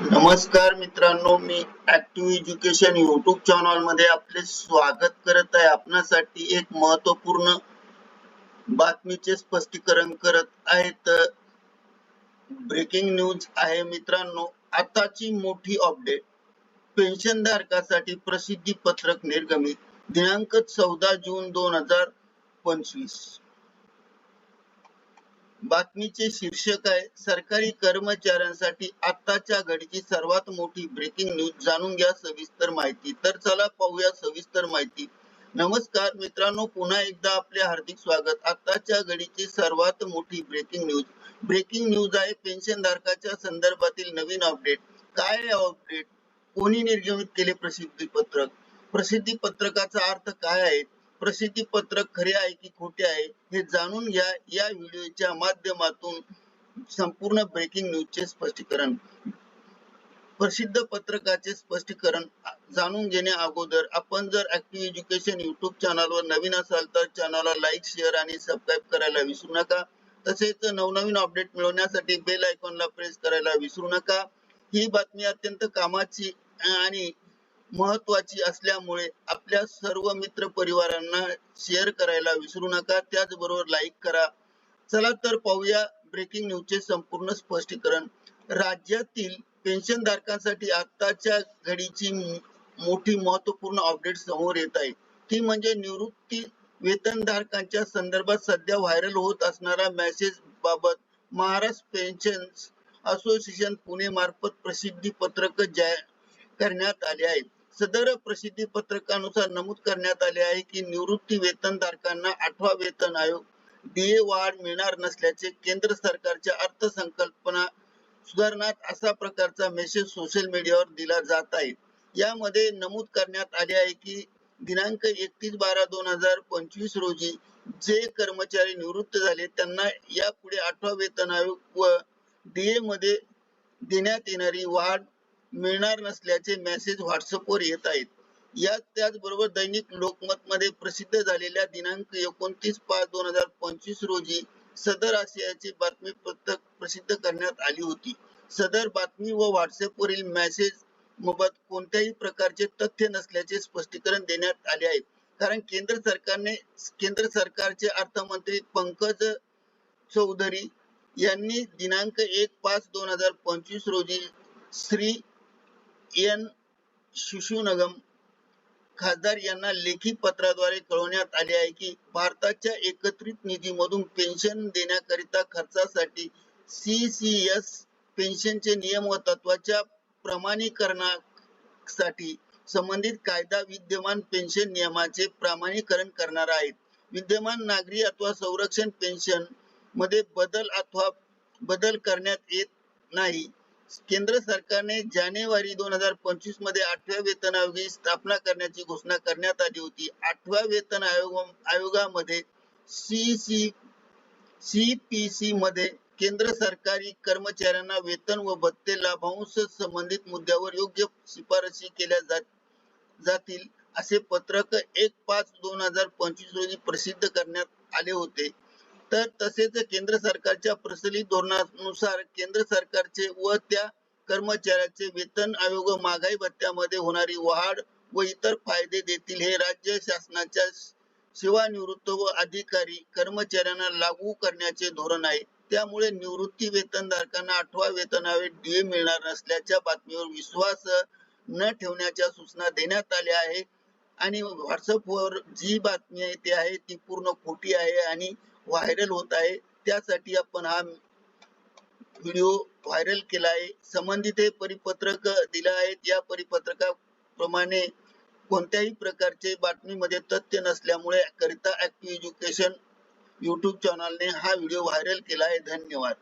नमस्कार मित्रांनो मी ऍक्टिव्ह एज्युकेशन युट्यूब चॅनलमध्ये आपले स्वागत करत आहे. आपणासाठी एक महत्त्वपूर्ण बातमीचे स्पष्टीकरण करत आहे. तर ब्रेकिंग न्यूज आहे मित्रांनो. आताची मोठी अपडेट पेन्शन धारकासाठी प्रसिद्धी पत्रक निर्गमित. दिनांक चौदा जून दोन हजार पंचवीस. बातमीचे शीर्षक आहे सरकारी कर्मचाऱ्यांसाठी आताच्या घडीची सर्वात मोठी ब्रेकिंग न्यूज जाणून घ्या सविस्तर माहिती. तर चला पाहूया सविस्तर माहिती. नमस्कार मित्रांनो पुन्हा एकदा आपले हार्दिक स्वागत. आताच्या घडीची सर्वात मोठी ब्रेकिंग न्यूज ब्रेकिंग न्यूज आहे पेन्शन धारकाच्या संदर्भातील नवीन अपडेट काय अपडेट कोणी निर्गमित केले प्रसिद्धी पत्रक? प्रसिद्धी पत्रकाचा अर्थ काय आहे? प्रसिद्धी पत्रक खरे आहे की खोटे आहे हे जाणून घ्या. या व्हिडिओच्या माध्यमातून संपूर्ण ब्रेकिंग न्यूजचे स्पष्टीकरण. प्रसिद्ध पत्रकाचे स्पष्टीकरण जाणून घेण्या अगोदर आपण जर ऍक्टिव्ह एज्युकेशन युट्यूब चॅनलवर नवीन असाल तर चॅनलला लाईक शेअर आणि सबस्क्राईब करायला विसरू नका. तसेच नवनवीन अपडेट मिळवण्यासाठी बेल आयकॉनला प्रेस करायला विसरू नका. ही बातमी अत्यंत कामाची आणि महत्वाची असल्यामुळे आपल्या सर्व मित्र परिवारांना शेअर करायला विसरू नका. त्याचबरोबर लाईक करा. चला तर पाहूया ब्रेकिंग न्यूजचे संपूर्ण स्पष्टीकरण. राज्यातील पेन्शन धारकांसाठी आताच्या घडीची मोठी महत्त्वपूर्ण अपडेट समोर येत आहे. ती म्हणजे निवृत्ती वेतनधारकांच्या संदर्भात सध्या व्हायरल होत असणारा मेसेज बाबत महाराष्ट्र पेन्शन असोसिएशन पुणे मार्फत प्रसिद्धी पत्रक जाहीर करण्यात आले आहे सदर प्रसिद्धी पत्रकानुसार नमूद करण्यात आले आहे की निवृत्ती वेतन धारकांना आठवा वेतन आयोग डीए वाढ मिळणार नसल्याचे केंद्र सरकारच्या अर्थसंकल्पना सुधारणात असा प्रकारचा मेसेज सोशल मीडियावर दिला जात आहे. यामध्ये नमूद करण्यात आले आहे की दिनांक एकतीस बारा दोन हजार पंचवीस रोजी जे कर्मचारी निवृत्त झाले त्यांना यापुढे आठवा वेतन आयोग व डीए मध्ये देण्यात येणारी वाढ मिळणार नसल्याचे मेसेज व्हॉट्सअपवर येत आहेत. यात त्याचबरोबर दैनिक लोकमत मध्ये प्रसिद्ध झालेल्या दिनांक एकोणतीस पाच दोन हजार पंचवीस रोजी सदर आशियाची बातमी पत्रक प्रसिद्ध करण्यात आली होती. सदर बातमी व व्हॉट्सअप वरील मेसेज बाबत कोणत्याही प्रकारचे तथ्य नसल्याचे स्पष्टीकरण देण्यात आले आहे. कारण केंद्र सरकारने केंद्र सरकारचे अर्थमंत्री पंकज चौधरी यांनी दिनांक एक पाच दोन हजार पंचवीस रोजी श्री एन सुशुनगम खासदार यांना लेखी पत्राद्वारे कळवण्यात आले आहे की भारताच्या एकत्रित निधीमधून पेन्शन देण्याकरिता खर्चासाठी सी सी एस पेन्शनचे नियम व तत्वाच्या प्रमाणीकरणासाठी संबंधित कायदा विद्यमान पेन्शन नियमाचे प्रमाणीकरण करणार आहेत. विद्यमान नागरी अथवा संरक्षण पेन्शनमध्ये बदल अथवा बदल करण्यात येत नाही. केंद्र सरकारने जानेवारी दोन हजार पंचवीसमध्ये आठव्या वेतन आयोगाची स्थापना करण्याची घोषणा करण्यात आली होती. आठव्या वेतन आयोग आयोगामध्ये C C C P C मध्ये केंद्र सरकारी कर्मचाऱ्यांना वेतन व भत्ते लाभांश संबंधित मुद्द्यावर योग्य शिफारसी केल्या जात जातील असे पत्रक एक पाच दोन हजार पंचवीस रोजी प्रसिद्ध करण्यात आले होते. तर तसेच केंद्र सरकारच्या प्रचलित धोरणानुसार केंद्र सरकारचे व त्या कर्मचाऱ्याचे वेतन आयोग महागाई भत्त्यामध्ये होणारी वाढ व इतर फायदे देतील हे राज्य शासनाच्या सेवानिवृत्त व अधिकारी कर्मचाऱ्यांना लागू करण्याचे धोरण आहे. त्यामुळे निवृत्ती वेतनधारकांना आठवा वेतनावे डीए मिळणार नसल्याच्या बातमीवर विश्वास न ठेवण्याच्या सूचना देण्यात आल्या आहे आणि व्हॉट्सअपवर जी बातमी आहे ती आहे ती पूर्ण खोटी आहे आणि व्हायरल होत आहे. त्यासाठी आपण हा व्हिडिओ व्हायरल केला आहे संबंधित हे परिपत्रक दिलं आहे. या परिपत्रकाप्रमाणे कोणत्याही प्रकारचे बातमीमध्ये तथ्य नसल्यामुळे करिता ऍक्टिव्ह एज्युकेशन युट्यूब चॅनलने हा व्हिडिओ व्हायरल केला आहे. धन्यवाद.